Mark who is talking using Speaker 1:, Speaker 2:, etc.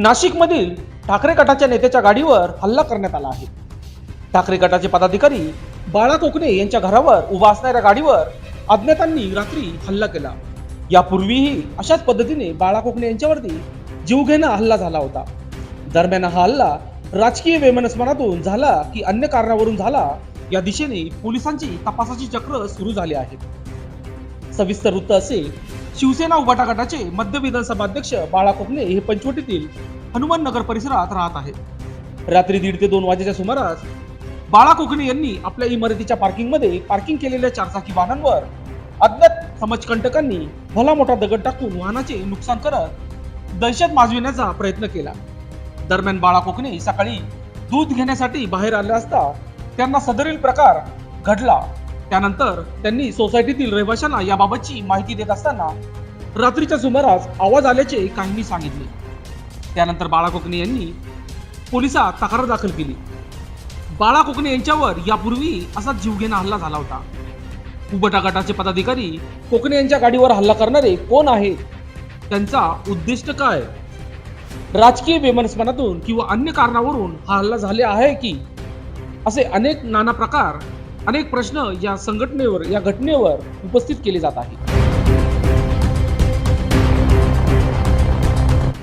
Speaker 1: नाशिकमधील ठाकरे गटाच्या नेत्याच्या गाडीवर हल्ला करण्यात आला आहे. ठाकरे गटाचे पदाधिकारी बाळा कोकणे यांच्या घरावर उभा असणाऱ्या गाडीवर अज्ञातांनी रात्री हल्ला केला. यापूर्वीही अशाच पद्धतीने बाळा कोकणे यांच्यावरती जीवघेणा हल्ला झाला होता. दरम्यान हा हल्ला राजकीय वेमनस्मनातून झाला की अन्य कारणावरून झाला या दिशेने पोलिसांची तपासाची चक्र सुरू झाले आहेत सविस्तर वृत्त असे शिवसेना उभाटा गटाचे मध्य विधानसभा अध्यक्ष बाळा कोकणे हे पंचवटीतील हनुमान नगर परिसरात राहत आहेत रात्री दीड ते दोन वाजेच्या सुमारास बाळा कोकणे यांनी आपल्या इमारतीच्या पार्किंगमध्ये पार्किंग केलेल्या चारचाकी वाहनांवर अज्ञात समाजकंटकांनी भला मोठा दगड टाकून वाहनाचे नुकसान करत दहशत माजविण्याचा प्रयत्न केला. दरम्यान बाळा कोकणे सकाळी दूध घेण्यासाठी बाहेर आले असता त्यांना सदरील प्रकार घडला. त्यानंतर त्यांनी सोसायटीतील रहिवाशांना याबाबतची माहिती देत असताना रात्रीच्या सुमारास आवाज आल्याचे काहींनी सांगितले. त्यानंतर बाळा कोकणे यांनी पोलिसात तक्रार दाखल केली. बाळा कोकणे यांच्यावर यापूर्वी असा जीवघेणा हल्ला झाला होता. उबटा गटाचे पदाधिकारी कोकणे यांच्या गाडीवर हल्ला करणारे कोण आहेत? त्यांचा उद्दिष्ट काय? राजकीय बेमनस्पणातून किंवा अन्य कारणावरून हा हल्ला झाले आहे की? असे अनेक नाना प्रकार अनेक प्रश्न या संघटनेवर या घटनेवर उपस्थित केले जात आहेत.